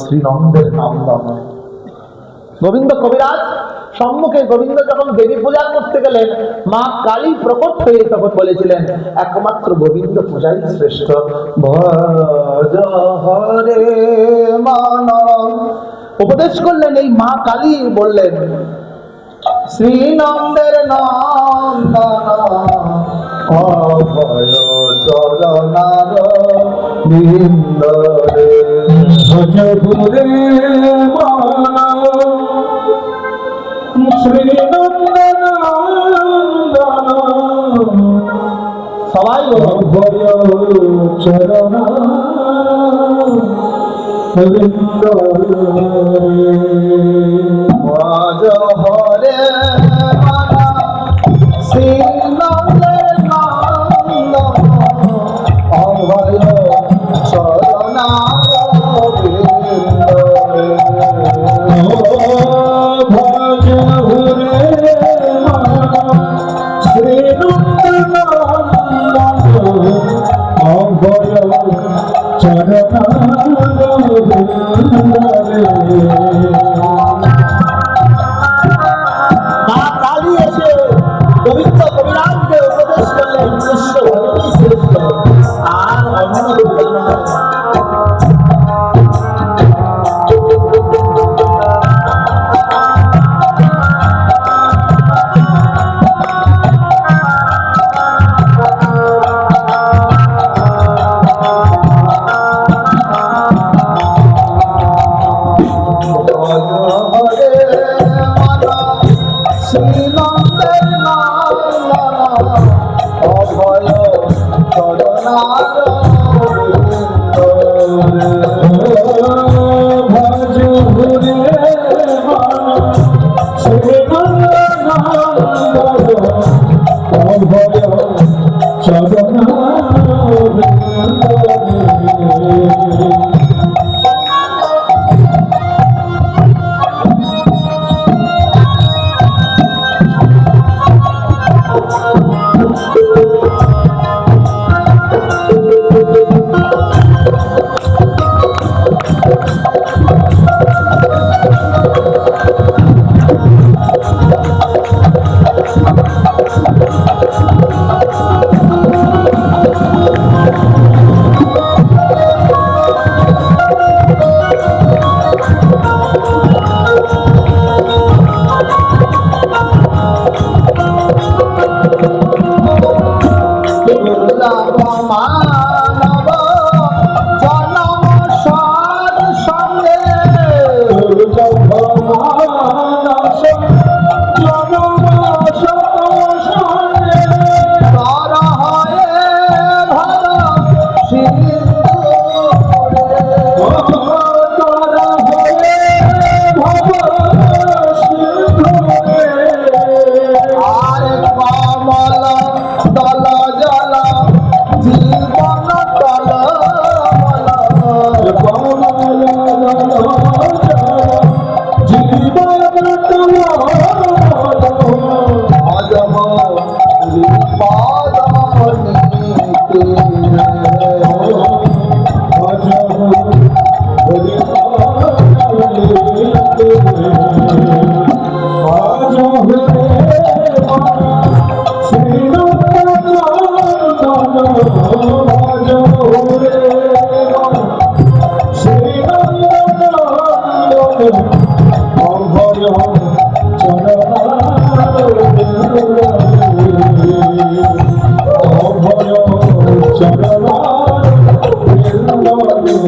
শ্রীনন্দের নাম গোবিন্দ কবিরাজ, সম্মুখে গোবিন্দ যখন দেবী পূজা করতে গেলেন, মা কালী প্রকট হয়ে তখন বলেছিলেন, একমাত্র গোবিন্দ পূজাই শ্রেষ্ঠ। মান উপদেশ করলেন এই মা কালী, বললেন, শ্রীনন্দের নন্দন শ্রীনন্দন সবাই বলো চরণ আর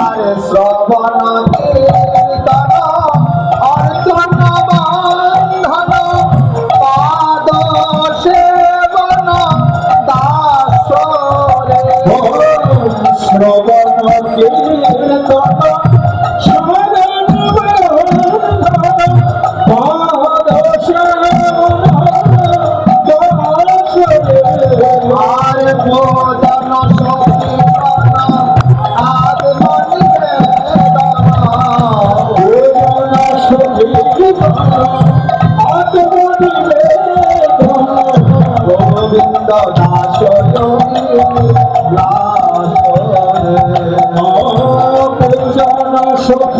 আর শ্রবণ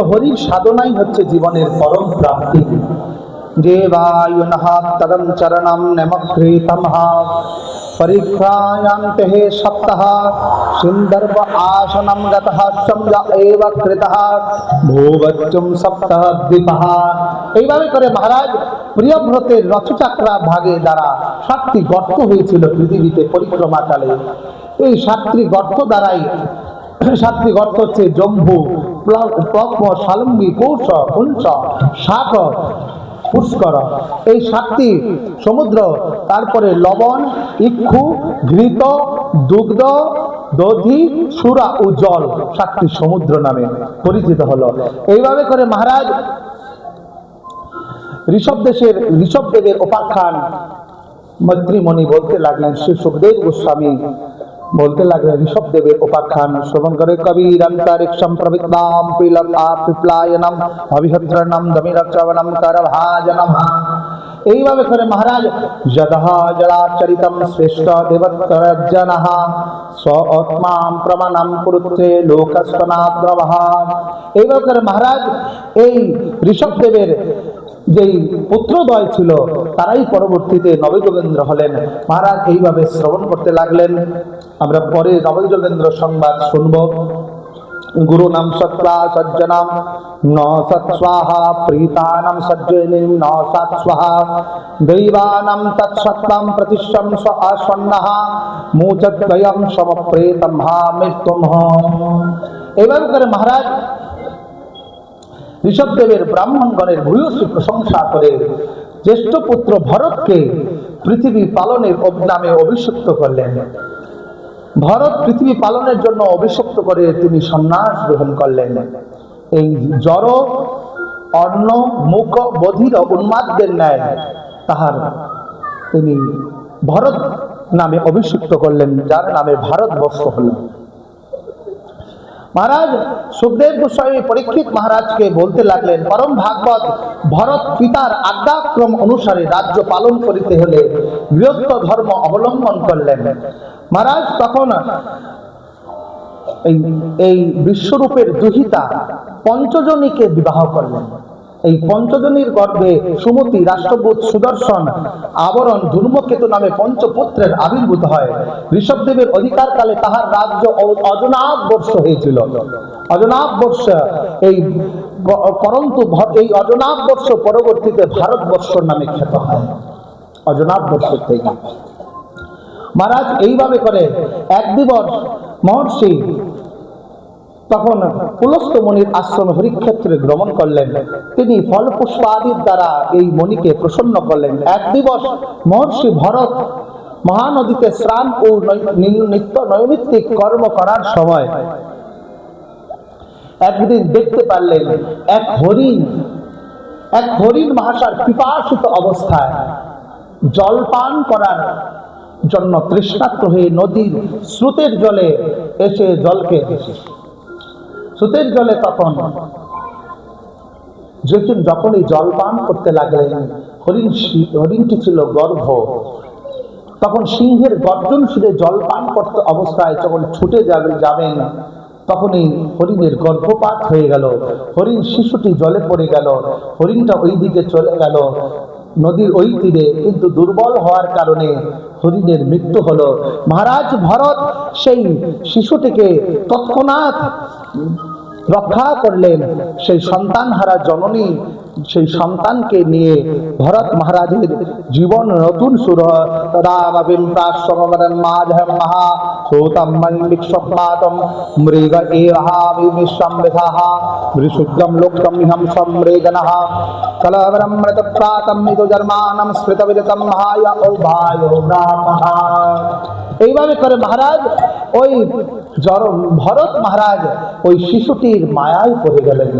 একমাত্র হরির সাধনাই হচ্ছে জীবনের পরম প্রাপ্তি। এইভাবে করে মহারাজ প্রিয়ব্রতের রথচাক্রা ভাগে দ্বারা সাতটি গর্ত হয়েছিল পৃথিবীতে পরিক্রমাকালে। এই সাতটি গর্ত দ্বারাই, সাতটি গর্ত হচ্ছে জম্বু প্লক্ম কৌশ কুঞ্চ শাক পুষ্কর। এই সাতটি সমুদ্র, তারপরে লবণ, ইক্ষু, ঘৃত, দুগ্ধ, দধি, সুরা ও জল সাতটি সমুদ্র নামে পরিচিত হলো। এইভাবে করে মহারাজ ঋষভ দেশের ঋষভদেবের উপাখ্যান মৈত্রীমণি বলতে লাগলেন, শ্রী সুখদেব গোস্বামী বলতে লাগলেন ঋষভ দেবের উপাখ্যান শ্রবণ করে কবির অন্তরিক্ষম প্রবিদ্যাম পিলতা পিপ্লায়নম অভিহত্রণম দমিরচবনম করভাজনম। এইভাবে করে মহারাজ যদহ জলাচরিতম শ্রেষ্ঠ দেবত্রজন স্বত্মাম প্রমাণম কুরুত্রে লোকস্তনাদ্রবহ এইভাবে করে মহারাজ এই ঋষভ দেবের যেই পুত্রদয় ছিল, তারাই পরবর্তীতে নবযোগেন্দ্র হলেন। মহারাজ এইভাবে শ্রবণ করতে লাগলেন। আমরা পরে নবযোগেন্দ্র সংবাদ শুনব। গুরু নাম সত্তা সজ্জনাম, ন সৎস্বাহা প্রীতানাম সজ্জনীম ন সৎস্বাহা দৈবানাম তৎসত্তাম প্রতিষ্ঠম স্ব আসন্নঃ মুচদ্বয়ম সমপ্রেতম হা মৃত্যুম এইভাবে করে মহারাজ ঋষভদেবের ব্রাহ্মণগণের ভূয়সী প্রশংসা করে জ্যেষ্ঠ পুত্র ভরতকে পৃথিবী পালনের নামে অভিষিক্ত করলেন। ভরত পৃথিবী পালনের জন্য অভিষিক্ত করে তিনি সন্ন্যাস গ্রহণ করলেন। এই জড়, অন্ন, মুখ, বধির উন্মাদদের ন্যায় তাহার তিনি ভরত নামে অভিষিক্ত করলেন, যার নামে ভারতবর্ষ হল। মহারাজ, সুখদেব গোস্বামী পরীক্ষিত মহারাজকে বলতে লাগলেন, পরম ভাগবত, ভরত পিতার আজ্ঞাক্রম অনুসারে রাজ্য পালন করিতে হলে গৃহস্থ ধর্ম অবলম্বন করলেন। মহারাজ, তখন এই বিশ্বরূপের দুহিতা পঞ্চজনীকে বিবাহ করলেন। এই পঞ্চজনীর গর্ভে সুমতি রাষ্ট্রদূত সুদর্শন আবরণ ধূর্মকেতু নামে পঞ্চপুত্রের আবির্ভূত হয়। ঋষভদেবের অধিকারকালে তাহার রাজ্য অজনাব বর্ষ হয়েছিল। অজনাব বর্ষ এই পরন্তু এই অজনাব বর্ষ পরবর্তীতে ভারতবর্ষ নামে খ্যাত হয়। অজনাব বর্ষ থেকে। মহারাজ, এইভাবে করে এক দিবস মহর্ষি তখন পুলস্ত মণির আশ্রম হরিক্ষেত্রে ভ্রমণ করলেন। তিনি ফল পুষ্প আদির দ্বারা এই মণিকে প্রসন্ন করলেন। এক দিবস মহর্ষি ভরত মহানদীতে স্নান ও নিত্য নৈমিত্তিক কর্ম করার সময় একদিন দেখতে পারলেন এক হরিণ এক হরিণ মহাশয় পিপাসিত অবস্থায় জলপান করার জন্য তৃষ্ণার্ত হয়ে নদীর স্রোতের জলে এসে জলকে স্রোতের জলে তখন যখন যখনই জলপান করতে লাগলেন, হরিণ হরিণটি ছিল গর্ভ। তখন সিংহের গর্জন শুনে জলপান করতে অবস্থায় যখন ছুটে যাবে যাবেন, তখনই হরিণের গর্ভপাত হয়ে গেল। হরিণ শিশুটি জলে পড়ে গেল। হরিণটা ওই দিকে চলে গেল। নদীর ওই তীরে কিন্তু দুর্বল হওয়ার কারণে হরিণের মৃত্যু হলো। মহারাজ ভরত সেই শিশুটিকে তৎক্ষণাৎ রক্ষা করলেন। সেই সন্তান হারা জননী সন্তানকে নিয়ে ভরত মহারাজের জীবন নতুন শুরু রামবিম প্রাশ্রমবরণ মাধব মহা সূতম বিশ্বমাতম মৃগ এহাবিশ্বম বিধাহ মৃশুদ্ধম লোকম ইহম সম্মৃগনঃ কলবরম মৃত প্রাতম নিজ জন্মানম স্মৃত বিরতম মহায় ঔভায় রামঃ এইভাবে করে মহারাজ ওই জর ভরত মহারাজ ওই শিশুটির মায়ায় পড়ে গেলেন।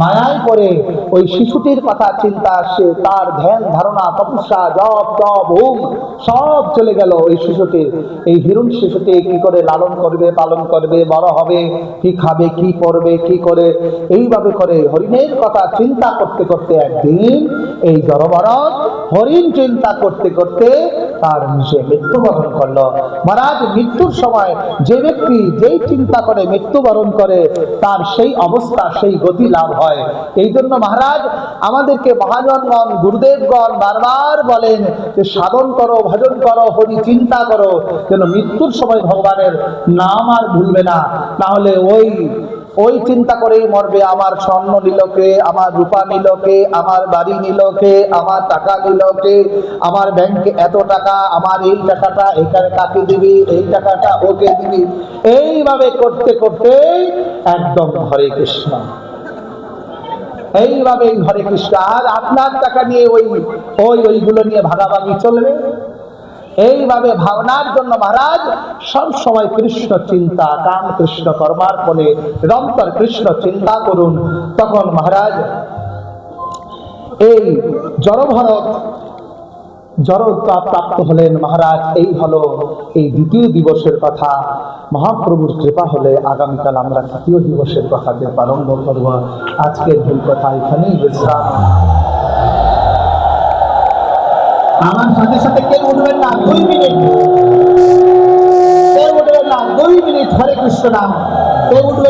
মায়ায় পড়ে ওই শিশুটির কথা চিন্তা, সে তার ধ্যান, ধারণা, তপস্যা, জপ, তপ, হোম সব চলে গেল ওই শিশুটির। এই হিরণ শিশুটি কি করে লালন করবে, পালন করবে, বড় হবে, কি খাবে, কি পরবে, কি করে? এইভাবে করে হরিণের কথা চিন্তা করতে করতে একদিন এই জড়বরত হরিণ চিন্তা করতে করতে তার নিজে মৃত্যুবরণ করল। মহারাজ, মৃত্যুর সময় যে ব্যক্তি যেই চিন্তা করে মৃত্যুবরণ করে, তার সেই অবস্থা, সেই গতি লাভ হয়। এই জন্য মহারাজ, আমাদেরকে মহাজনগণ, গুরুদেবগণ বারবার বলেন যে, সাধন করো, ভজন করো, হরি চিন্তা করো, যেন মৃত্যুর সময় ভগবানের নাম আর ভুলবে না। তাহলে ওই ওই চিন্তা করেই মরবে। আমার স্বর্ণ নিল কে? আমার রূপা নিল কে? আমার বাড়ি নিল কে? আমার টাকা নিল কে? আমার ব্যাংকে এত টাকা? আমার এই টাকাটা এখানে কাকে দিবি? এই টাকাটা ওকে দিবি? এইভাবে করতে করতে একদম হরে কৃষ্ণ। এইভাবে হরে কৃষ্ণ। আর আপনার টাকা নিয়ে ওই ওই, ওইগুলো নিয়ে ভাগাভাগি চলবে? এইভাবে ভাবনার জন্য মহারাজ, সব সময় কৃষ্ণ চিন্তা, কাম কৃষ্ণ কর্মার্পণে নিরন্তর কৃষ্ণ চিন্তা করুন। তখন মহারাজ, এই জড়ভরত জড়তা প্রাপ্ত হলেন মহারাজ, এই হলো এই দ্বিতীয় দিবসের কথা। মহাপ্রভুর কৃপা হলে আগামীকাল আমরা তৃতীয় দিবসের কথাকে প্রারম্ভ করব। আজকের ভুল কথা এখানেই, বিশ্রাম। আমার সাথে সাথে কেউ উঠবেন না। দুই মিনিট। কেউ উঠবেন না। দুই মিনিট। হরে কৃষ্ণ নাম। কেউ উঠবেন